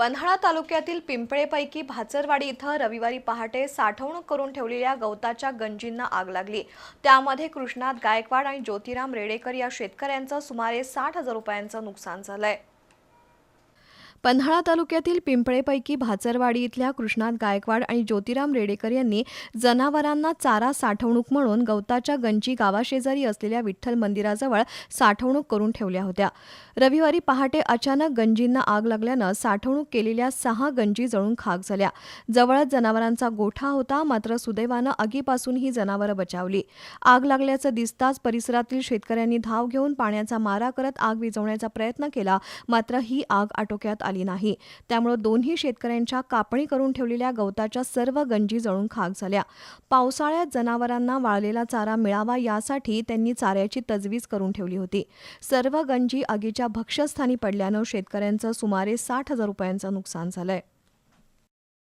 पन्हाळा तालुक्यातील पिंपळेपैकी भाचरवाडी इथं रविवारी पहाटे साठवणूक करून ठेवलेल्या गवताच्या गंजींना आग लागली. त्यामध्ये कृष्णात गायकवाड आणि ज्योतिराम रेडेकर या शेतकऱ्यांचं सुमारे साठ हजार रुपयांचं नुकसान झालंय. पन्हाळा तालुक्यातील पिंपळेपैकी भाचरवाडी इथल्या कृष्णात गायकवाड आणि ज्योतिराम रेडेकर यांनी जनावरांना चारा साठवणूक म्हणून गवताच्या गंजी गावाशेजारी असलेल्या विठ्ठल मंदिराजवळ साठवणूक करून ठेवल्या होत्या. रविवारी पहाटे अचानक गंजींना आग लागल्यानं साठवणूक केलेल्या सहा गंजी जळून खाक झाल्या. जवळच जनावरांचा गोठा होता मात्र सुदैवानं आगीपासून ही जनावरं बचावली. आग लागल्याचं दिसताच परिसरातील शेतकऱ्यांनी धाव घेऊन पाण्याचा मारा करत आग विझवण्याचा प्रयत्न केला मात्र ही आग आटोक्यात आली नाही. त्यामुळे दोन्ही शेतकऱ्यांच्या कापणी करून ठेवलेल्या गवताच्या सर्व गंजी जळून खाक झाल्या. पावसाळ्यात जनावरांना वाळलेला चारा मिळावा यासाठी त्यांनी चाऱ्याची तजवीज करून ठेवली होती. सर्व गंजी आगीच्या भक्ष्यस्थानी पडल्यानं शेतकऱ्यांचं सुमारे साठ हजार रुपयांचं नुकसान झालंय.